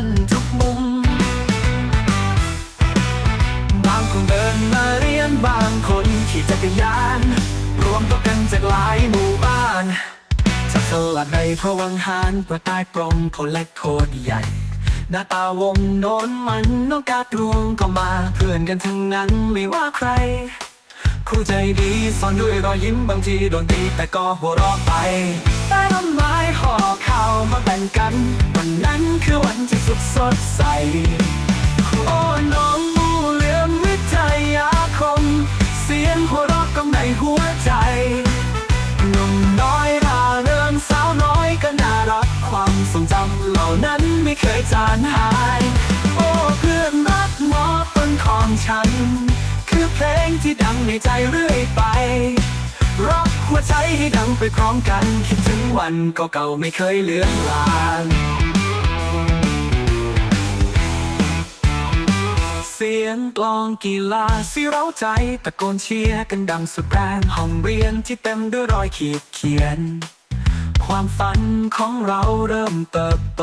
ดังลั่นทุกมุม บางคนเดินมาเรียน บางคนขี่จักรยาน รวมตัวกันจากหลายหมู่บ้านจากตลาดในพระวังหารประตายกลมคนเล็กโคตรใหญ่ หน้าตาวงโน้นมันนกกาดวงก็มาเพื่อนกันทั้งนั้นไม่ว่าใคร ครูใจดีสอนด้วยรอยยิ้มบางทีโดนตีแต่ก็หัวเราะไปใต้ต้นไม้ห่อข้าวมาแบ่งกัน วันนั้นคือวันที่สุดสดใสโอ้น้ ที่ดังในใจเรื่อยไปร็อกหัวใจให้ดังไปพร้อมกัน คิดถึงวันก็เก่าไม่เคยเลือนลางเสียงกลองกีฬาสิเร้าใจตะโกนเชียร์กันดังสุดแรงห้องเรียนที่เต็มด้วยรอยขีดเขียน ความฝันของเราเริ่มเติบโต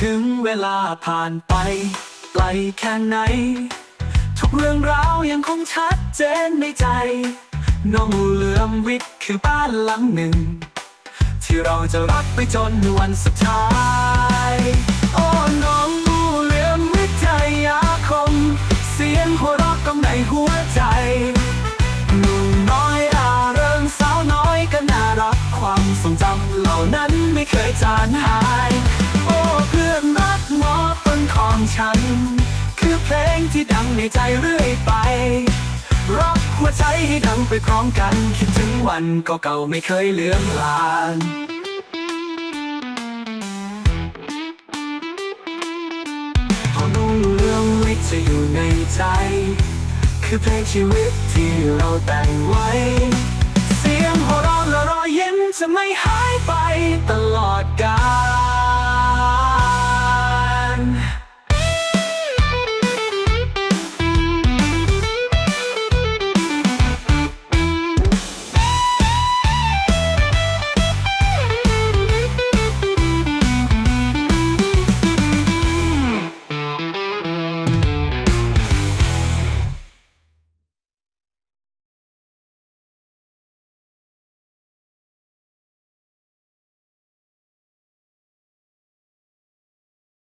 ถึงเวลาผ่านไป ไกลแค่ไหน ทุกเรื่องราวยังคงชัดเจนในใจ น้องเหลือมวิทย์คือบ้านหลังหนึ่ง ที่เราจะรักไปจนวันสุดท้ายโอ้น้องเหลือมวิทยาคม เสียงหัวเราะก้องในหัวใจหนุ่มน้อยอาเริงสาวน้อยก็น่ารักความทรงจำเหล่านั้นไม่เคยจางหาย เพลงที่ดังในใจเรื่อยไปร็อกหัวใจให้ดังไปพร้อมกัน คิดถึงวันก็เก่าไม่เคยเลือนลางพอนุ่งเรื่องวิทย์จะอยู่ในใจ คือเพลงชีวิตที่เราแต่งไว้ เสียงหัวเราะและรอยยิ้มจะไม่หายไปตลอดกาล